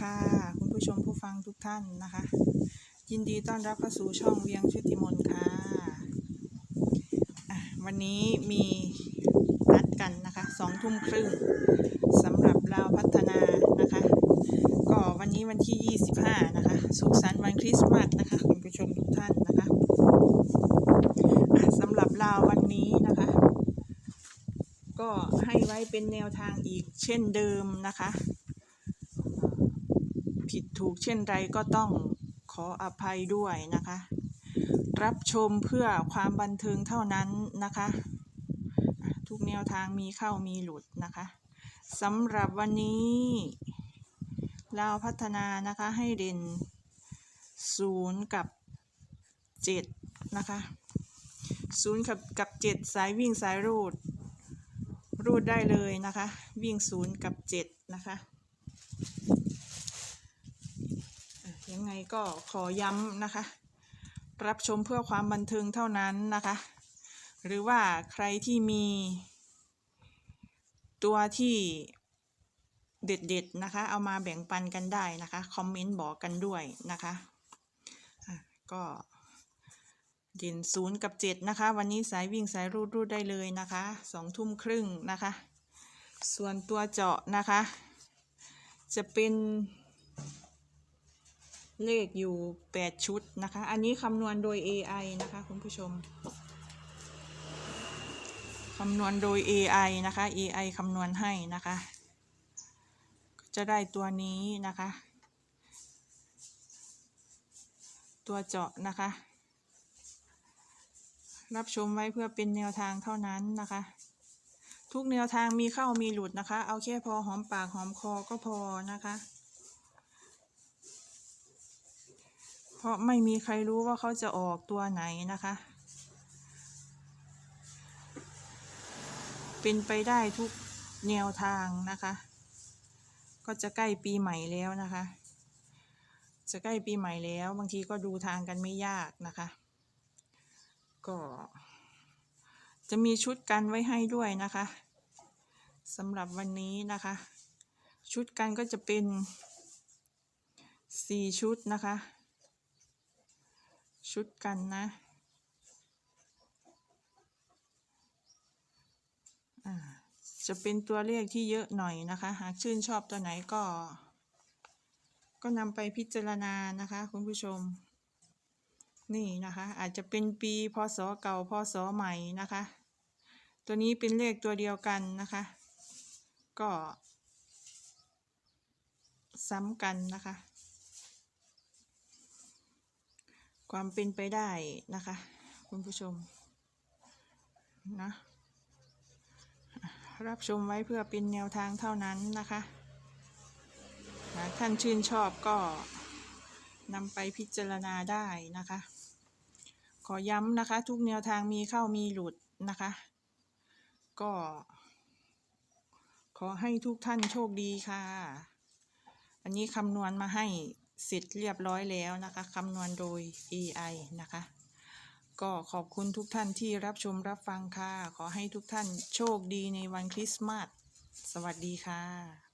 ค่ะ คุณผู้ชมผู้ฟังทุกท่านนะคะ ยินดีต้อนรับเข้าสู่ช่องเวียงชุติมนค่ะะวันนี้มีนัดกันนะคะสองทุ่มครึ่งสำหรับลาวพัฒนานะคะ ก็วันนี้วันที่ 25 นะคะ สุขสันต์วันคริสต์มาสนะคะ คุณผู้ชมทุกท่านนะคะะสำหรับลาววันนี้นะคะ ก็ให้ไว้เป็นแนวทางอีกเช่นเดิมนะคะ ผิดถูกเช่นไรก็ต้องขออภัยด้วยนะคะ รับชมเพื่อความบันเทิงเท่านั้นนะคะ ทุกแนวทางมีเข้ามีหลุดนะคะสำหรับวันนี้เราวพัฒนานะคะให้เด่นศูนย์กับเจ็ดนะคะศูนย์กับกับเจ็ดสายวิ่งสายรูด รูดได้เลยนะคะ วิ่งศูนย์กับเจ็ดนะคะ อะ ยังไงก็ขอย้ำนะคะ รับชมเพื่อความบันเทิงเท่านั้นนะคะ หรือว่าใครที่มีตัวที่เด็ดๆนะคะ เอามาแบ่งปันกันได้นะคะ คอมเมนต์บอกกันด้วยนะคะะก็เด่นศูนย์กับเจ็ดนะคะ วันนี้สายวิ่งสายรูดรูดได้เลยนะคะสองทุ่มครึ่งนะคะ ส่วนตัวเจาะนะคะ จะเป็น เลขอยู่ 8 ชุดนะคะ อันนี้คำนวณโดย AI นะคะคุณผู้ชม คำนวณโดย AI นะคะ AI คำนวณให้นะคะ จะได้ตัวนี้นะคะ ตัวเจาะนะคะ รับชมไว้เพื่อเป็นแนวทางเท่านั้นนะคะ ทุกแนวทางมีเข้ามีหลุดนะคะ เอาแค่พอหอมปากหอมคอก็พอนะคะ เพราะไม่มีใครรู้ว่าเขาจะออกตัวไหนนะคะ เป็นไปได้ทุกแนวทางนะคะ ก็จะใกล้ปีใหม่แล้วนะคะ จะใกล้ปีใหม่แล้วบางทีก็ดูทางกันไม่ยากนะคะ ก็ จะมีชุดกันไว้ให้ด้วยนะคะสำหรับวันนี้นะคะ ชุดกันก็จะเป็นสี่ชุดนะคะ ชุดกันนะจะเป็นตัวเลขที่เยอะหน่อยนะคะ หากชื่นชอบตัวไหนก็ ก็นำไปพิจารณานะคะ คุณผู้ชม นี่นะคะ อาจจะเป็นปีพศเก่าพศใหม่นะคะ ตัวนี้เป็นเลขตัวเดียวกันนะคะ ก็ ซ้ำกันนะคะ ความเป็นไปได้นะคะ คุณผู้ชมนะรับชมไว้เพื่อเป็นแนวทางเท่านั้นนะคะหากท่านชื่นชอบก็นำไปพิจารณาได้นะคะ ขอย้ำนะคะ ทุกแนวทางมีเข้ามีหลุดนะคะ ก็ ขอให้ทุกท่านโชคดีค่ะ อันนี้คำนวณมาให้ เสร็จเรียบร้อยแล้วนะคะคำนวณโดย AI นะคะ ก็ขอบคุณทุกท่านที่รับชมรับฟังค่ะ ขอให้ทุกท่านโชคดีในวันคริสต์มาส สวัสดีค่ะ